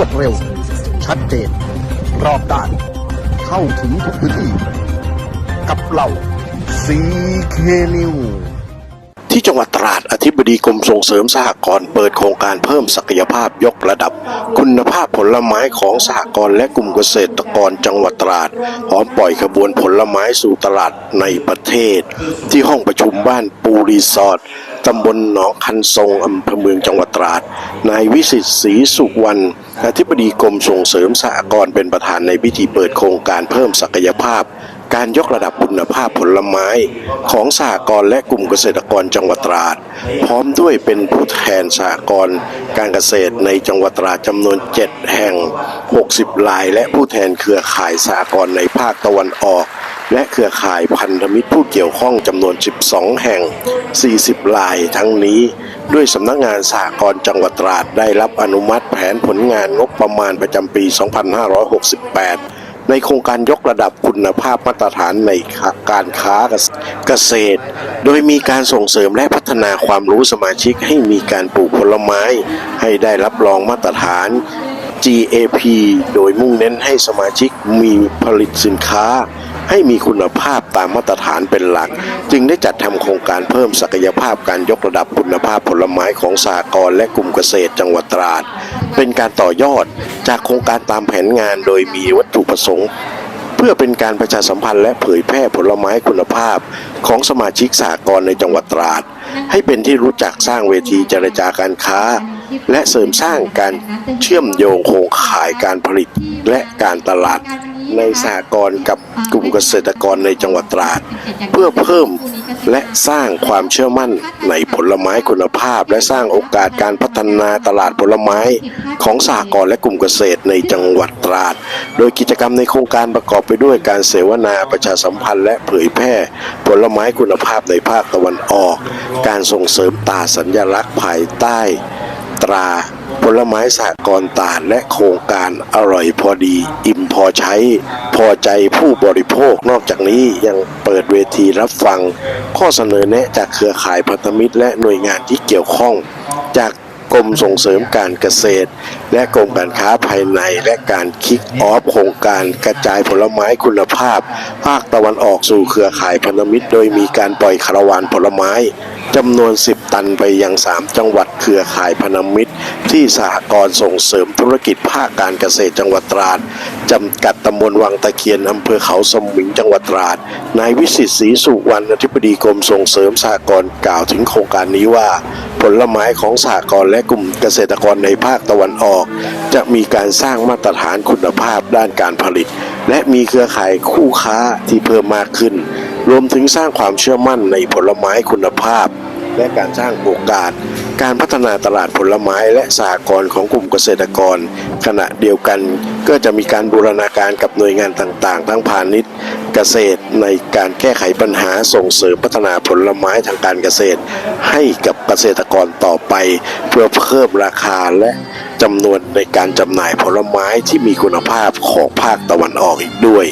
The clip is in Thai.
วดเร็ว ชัดเจน รอบด้าน เข้าถึงทุกพื้นที่ กับเราซีเคนิวที่จังหวัดตราด ธิบดีกรมส่งเสริมสหกรณ์เปิดโครงการเพิ่มศักยภาพยกระดับ คุณภาพผลไม้ของสหกรณ์และกลุ่มเกษตรกรจังหวัดตราดพร้อมปล่อยขบวนผลไม้สู่ตลาดในประเทศ ที่ห้องประชุมบ้านปูรีสอร์ทตำบลหนองคันทรงอำเภอเมืองจังหวัดตราด นายวิสิตศรีสุวรรณอธิบดีกรมส่งเสริมสหกรณ์เป็นประธานในพิธีเปิดโครงการเพิ่มศักยภาพ การยกระดับคุณภาพผลไม้ของสหกรณ์และกลุ่มเกษตรกรจังหวัดตราด พร้อมด้วยเป็นผู้แทนสหกรณ์การเกษตรในจังหวัดตราดจำนวน 7 แห่ง 60 ลาย และผู้แทนเครือข่ายสหกรณ์ในภาคตะวันออก และเครือข่ายพันธมิตรผู้เกี่ยวข้องจำนวน 12 แห่ง 40 ลายทั้งนี้ ด้วยสำนักงานสหกรณ์จังหวัดตราดได้รับอนุมัติแผนผลงานงบประมาณประจำปี 2568 ในโครงการยกระดับคุณภาพมาตรฐานในการค้าเกษตร โดยมีการส่งเสริมและพัฒนาความรู้สมาชิกให้มีการปลูกผลไม้ ให้ได้รับรองมาตรฐาน GAP โดยมุ่งเน้นให้สมาชิกมีผลิตสินค้า ให้มีคุณภาพตามมาตรฐานเป็นหลัก จึงได้จัดทำโครงการเพิ่มศักยภาพการยกระดับคุณภาพผลไม้ของสหกรณ์และกลุ่มเกษตรจังหวัดตราด เป็นการต่อยอดจากโครงการตามแผนงานโดยมีวัตถุประสงค์ เพื่อเป็นการประชาสัมพันธ์และเผยแพร่ผลไม้คุณภาพของสมาชิกสากรในจังหวัดตราด ให้เป็นที่รู้จักสร้างเวทีเจรจาการค้า และเสริมสร้างการเชื่อมโยงโครงข่ายการผลิตและการตลาด ในสหกรณ์กับกลุ่มเกษตรกรในจังหวัดตราด เพื่อเพิ่มและสร้างความเชื่อมั่นในผลไม้คุณภาพ และสร้างโอกาสการพัฒนาตลาดผลไม้ของสหกรณ์และกลุ่มเกษตรในจังหวัดตราด โดยกิจกรรมในโครงการประกอบไปด้วยการเสวนาประชาสัมพันธ์ และเผยแพร่ผลไม้คุณภาพในภาคตะวันออก การส่งเสริมตาสัญลักษณ์ภายใต้ตรา ผลไม้สากรตาดและโครงการอร่อยพอดี อิ่มพอใช้ พอใจผู้บริโภคนอกจากนี้ยังเปิดเวทีรับฟัง ข้อเสนอแนะจากเครือข่ายพันธมิตรและหน่วยงานที่เกี่ยวข้อง จาก กรมส่งเสริมการเกษตร และกรมการค้าภายในและการคิกออฟโครงการกระจายผลไม้คุณภาพ ภาคตะวันออกสู่เครือข่ายพันธมิตร โดยมีการปล่อยคาราวานผลไม้จำนวน 10 ตันไปยัง 3 จังหวัดเครือข่ายพนธมิตร ที่สหกรณ์ส่งเสริมธุรกิจภาคการเกษตรจังหวัดตราดจำกัดตำบลวังตะเคียนอำเภอเขาสมิงจังหวัดตราดนายวิสิตศรีสุวรรณอธิบดีกรมส่งเสริมสหกรณ์กล่าวถึงโครงการนี้ว่า ผลไม้ของสหกรณ์และกลุ่มเกษตรกรในภาคตะวันออก จะมีการสร้างมาตรฐานคุณภาพด้านการผลิต และมีเครือข่ายคู่ค้าที่เพิ่มมากขึ้น รวมถึงสร้างความเชื่อมั่นในผลไม้คุณภาพ และการสร้างโอกาส การพัฒนาตลาดผลไม้และสหกรณ์ของกลุ่มเกษตรกร ขณะเดียวกันก็จะมีการบูรณาการกับหน่วยงานต่างๆ ทั้งพาณิชย์ เกษตรในการแก้ไขปัญหาส่งเสริมพัฒนาผลไม้ทางการเกษตร ให้กับเกษตรกรต่อไป เพื่อเพิ่มราคาและจำนวนในการจำหน่ายผลไม้ที่มีคุณภาพของภาคตะวันออกอีกด้วย